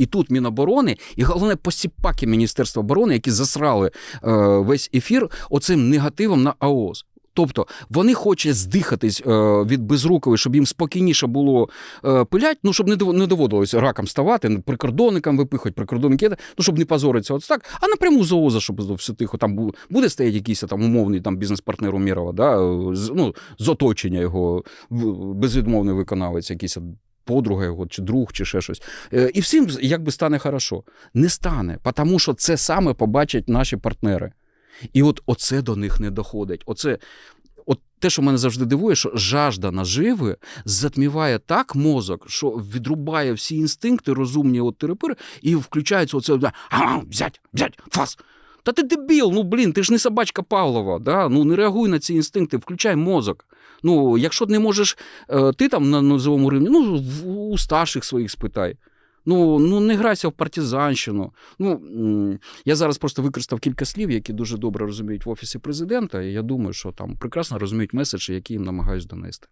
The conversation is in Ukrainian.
І тут Міноборони, і головне посіпаки Міністерства оборони, які засрали е, весь ефір оцим негативом на АОС. Тобто вони хочуть здихатись е, від безрукової, щоб їм спокійніше було е, пилять, ну щоб не дов- не доводилося раком ставати, прикордонникам випихати, прикордонники, ну щоб не позоритися от так, а напряму з ООЗа, щоб все тихо там буде стояти якийсь там умовний там бізнес-партнер Умірова, да, з, ну, з оточення його безвідмовний виконавець, якийсь подруга його, чи друг, чи ще щось. Е, І всім якби стане хорошо. Не стане, тому що це саме побачать наші партнери. І от оце до них не доходить. Оце, от те, що мене завжди дивує, що жажда наживи затміває так мозок, що відрубає всі інстинкти, розумні от терепири, і включається оце взять, взять, фас. Та ти дебіл, ну блін, ти ж не собачка Павлова, да? ну не реагуй на ці інстинкти, включай мозок. Ну, якщо не можеш е, ти там на низовому рівні, ну у старших своїх спитай. Ну, ну не грайся в партизанщину. Ну, я зараз просто використав кілька слів, які дуже добре розуміють в офісі президента, і я думаю, що там прекрасно розуміють меседжі, які їм намагаюсь донести.